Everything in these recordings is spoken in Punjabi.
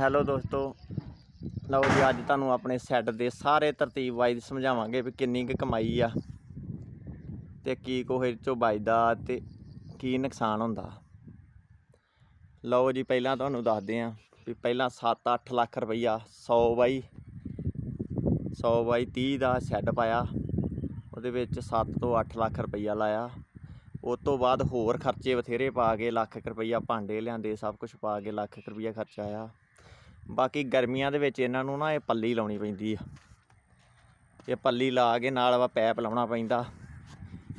ਹੈਲੋ ਦੋਸਤੋ। ਲਓ ਜੀ, ਅੱਜ ਤੁਹਾਨੂੰ ਆਪਣੇ ਸੈੱਟ ਦੇ ਸਾਰੇ ਤਰਤੀਬ ਵਾਈਜ਼ ਸਮਝਾਵਾਂਗੇ ਵੀ ਕਿੰਨੀ ਕੁ ਕਮਾਈ ਆ ਤੇ ਕੀ ਕੋਹੇ ਚੋਂ ਬਚਦਾ ਤੇ ਕੀ ਨੁਕਸਾਨ ਹੁੰਦਾ। ਲਓ ਜੀ, ਪਹਿਲਾਂ ਤੁਹਾਨੂੰ ਦੱਸਦੇ ਆਂ ਵੀ ਪਹਿਲਾਂ 7-8 ਲੱਖ ਰੁਪਈਆ 100 ਬਾਈ 100 ਬਾਈ 30 ਦਾ ਸੈੱਟ ਪਾਇਆ। ਉਹਦੇ ਵਿੱਚ 7 ਤੋਂ 8 ਲੱਖ ਰੁਪਈਆ ਲਾਇਆ। ਉਸ ਤੋਂ ਬਾਅਦ ਹੋਰ ਖਰਚੇ ਬਥੇਰੇ ਪਾ ਕੇ ਲੱਖ ਕੁ ਰੁਪਈਆ ਭਾਂਡੇ ਲਿਆਂਦੇ, ਸਭ ਕੁਝ ਪਾ ਕੇ ਲੱਖ ਕੁ ਰੁਪਈਆ ਖਰਚਾ ਆਇਆ। ਬਾਕੀ ਗਰਮੀਆਂ ਦੇ ਵਿੱਚ ਇਹਨਾਂ ਨੂੰ ਨਾ ਇਹ ਪੱਲੀ ਲਾਉਣੀ ਪੈਂਦੀ ਆ। ਇਹ ਪੱਲੀ ਲਾ ਕੇ ਨਾਲ ਵਾ ਪੈਪ ਲਾਉਣਾ ਪੈਂਦਾ।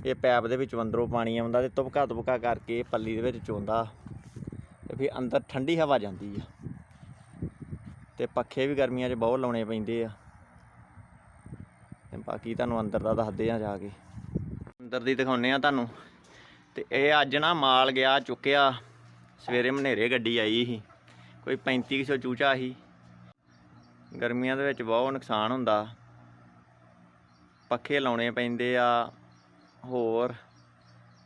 ਇਹ ਪੈਪ ਦੇ ਵਿੱਚ ਅੰਦਰੋਂ ਪਾਣੀ ਆਉਂਦਾ ਤੇ ਤੁਪਕਾ ਤੁਪਕਾ ਕਰਕੇ ਪੱਲੀ ਦੇ ਵਿੱਚ ਚੋਂਦਾ। ਤੇ ਫਿਰ ਅੰਦਰ ਠੰਡੀ ਹਵਾ ਜਾਂਦੀ ਆ। ਤੇ ਪੱਖੇ ਵੀ ਗਰਮੀਆਂ 'ਚ ਬਹੁਤ ਲਾਉਣੇ ਪੈਂਦੇ ਆ। ਤੇ ਬਾਕੀ ਤੁਹਾਨੂੰ ਅੰਦਰ ਦਾ ਦੱਸਦੇ ਆ ਜਾ ਕੇ। ਅੰਦਰ ਦੀ ਦਿਖਾਉਨੇ ਆ ਤੁਹਾਨੂੰ। ਤੇ ਇਹ ਅੱਜ ਨਾ ਮਾਲ ਗਿਆ, ਚੁੱਕਿਆ। ਸਵੇਰੇ ਮਨੇਰੇ ਗੱਡੀ ਆਈ ਸੀ। ਕੋਈ 3500 ਚੂਚਾ ਸੀ। ਗਰਮੀਆਂ ਦੇ ਵਿੱਚ ਬਹੁਤ ਨੁਕਸਾਨ ਹੁੰਦਾ। ਪੱਖੇ ਲਾਉਣੇ ਪੈਂਦੇ ਆ, ਹੋਰ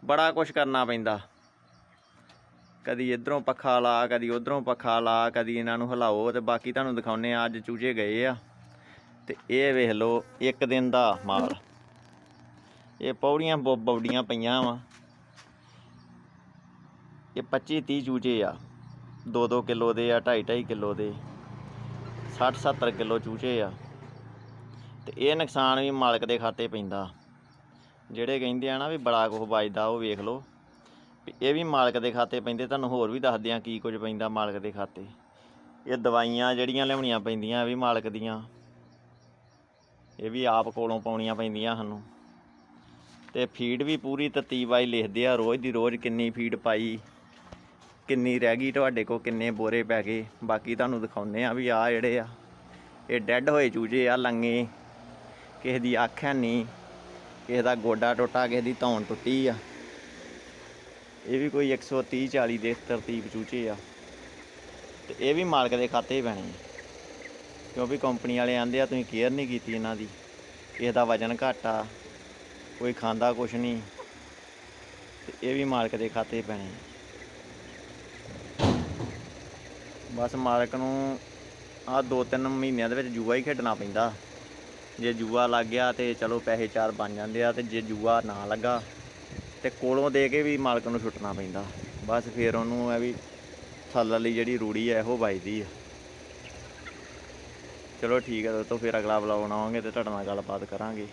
ਬੜਾ ਕੁਝ ਕਰਨਾ ਪੈਂਦਾ। ਕਦੀ ਇਧਰੋਂ ਪੱਖਾ ਲਾ, ਕਦੀ ਉਧਰੋਂ ਪੱਖਾ ਲਾ, ਕਦੀ ਇਹਨਾਂ ਨੂੰ ਹਿਲਾਓ ਤੇ ਬਾਕੀ ਤੁਹਾਨੂੰ ਦਿਖਾਉਨੇ ਆ ਅੱਜ ਚੂਚੇ ਗਏ ਆ। ਤੇ ਇਹ ਵੇਖ ਲਓ, ਇੱਕ ਦਿਨ ਦਾ ਮਾਲ ਇਹ ਪੌੜੀਆਂ ਬ- ਬੌਡੀਆਂ ਪਈਆਂ ਵਾ। ਇਹ 25 30 ਚੂਚੇ ਆ। 2-2 ਕਿਲੋ ਦੇ ਆ 2.5 ਕਿਲੋ ਦੇ 60-70 ਕਿਲੋ ਚੂਚੇ ਆ। ਤੇ ਇਹ ਨੁਕਸਾਨ ਵੀ ਮਾਲਕ ਦੇ ਖਾਤੇ ਪੈਂਦਾ। ਜਿਹੜੇ ਕਹਿੰਦੇ ਆ ਨਾ ਵੀ ਬੜਾ ਕੁਝ ਵੱਜਦਾ, ਉਹ ਵੇਖ ਲਓ। ਇਹ ਵੀ ਮਾਲਕ ਦੇ ਖਾਤੇ ਪੈਂਦੇ, ਤੁਹਾਨੂੰ ਹੋਰ ਵੀ ਦੱਸਦੇ ਆ ਕੀ ਕੁਝ ਪੈਂਦਾ ਮਾਲਕ ਦੇ ਖਾਤੇ। ਇਹ ਦਵਾਈਆਂ ਜਿਹੜੀਆਂ ਲਿਆਉਣੀਆਂ ਪੈਂਦੀਆਂ, ਇਹ ਵੀ ਮਾਲਕ ਦੀਆਂ। ਇਹ ਵੀ ਆਪ ਕੋਲੋਂ ਪਾਉਣੀਆਂ ਪੈਂਦੀਆਂ ਸਾਨੂੰ। ਤੇ ਫੀਡ ਵੀ ਪੂਰੀ ਤਰਤੀਬਾਈ ਲਿਖਦੇ ਆ, ਰੋਜ਼ ਦੀ ਰੋਜ਼ ਕਿੰਨੀ ਫੀਡ ਪਾਈ। ਕਿੰਨੀ ਰਹਿ ਗਈ ਤੁਹਾਡੇ ਕੋਲ, ਕਿੰਨੇ ਬੋਰੇ ਪੈ ਗਏ। ਬਾਕੀ ਤੁਹਾਨੂੰ ਦਿਖਾਉਂਦੇ ਆ ਵੀ ਆ ਜਿਹੜੇ ਆ, ਇਹ ਡੈੱਡ ਹੋਏ ਚੂਜੇ ਆ, ਲੰਗੇ। ਕਿਸੇ ਦੀ ਅੱਖ ਹੈ ਨਹੀਂ ਕਿਸੇ ਦਾ ਗੋਡਾ ਟੁੱਟਾ, ਕਿਸੇ ਦੀ ਧੌਣ ਟੁੱਟੀ ਆ। ਇਹ ਵੀ ਕੋਈ 130 40 ਦੇ ਤਰਤੀਬ ਚੂਚੇ ਆ। ਤੇ ਇਹ ਵੀ ਮਾਲਕ ਦੇ ਖਾਤੇ ਹੀ ਪੈਣੇ ਕਿਉਂਕਿ ਕੰਪਨੀ ਵਾਲੇ ਆਂਦੇ ਆ, ਤੁਸੀਂ ਕੇਅਰ ਨਹੀਂ ਕੀਤੀ ਇਹਨਾਂ ਦੀ। ਕਿਸੇ ਦਾ ਵਜਨ ਘੱਟ ਆ, ਕੋਈ ਖਾਂਦਾ ਕੁਛ ਨਹੀਂ। ਤੇ ਇਹ ਵੀ ਮਾਲਕ ਦੇ ਖਾਤੇ 'ਚ ਪੈਣੇ ਆ। ਬਸ ਮਾਲਕ ਨੂੰ ਆ ਦੋ ਤਿੰਨ ਮਹੀਨਿਆਂ ਦੇ ਵਿੱਚ ਜੂਆ ਹੀ ਖੇਡਣਾ ਪੈਂਦਾ। ਜੇ ਜੂਆ ਲੱਗ ਗਿਆ ਤੇ ਚਲੋ ਪੈਸੇ ਚਾਰ ਬਣ ਜਾਂਦੇ ਆ ਤੇ ਜੇ ਜੂਆ ਨਾ ਲੱਗਾ ਤੇ ਕੋਲੋਂ ਦੇ ਕੇ ਵੀ ਮਾਲਕ ਨੂੰ ਛੁੱਟਣਾ ਪੈਂਦਾ। ਬਸ ਫਿਰ ਉਹਨੂੰ ਇਹ ਵੀ ਥੱਲ ਵਾਲੀ ਜਿਹੜੀ ਰੂੜੀ ਆ, ਇਹੋ ਵੱਜਦੀ ਆ। ਚਲੋ ਠੀਕ ਹੈ ਦੋਸਤੋ ਫਿਰ ਅਗਲਾ ਵਲੌਗ ਬਣਾਵਾਂਗੇ ਤੇ ਤੁਹਾਡੇ ਨਾਲ ਗੱਲਬਾਤ ਕਰਾਂਗੇ।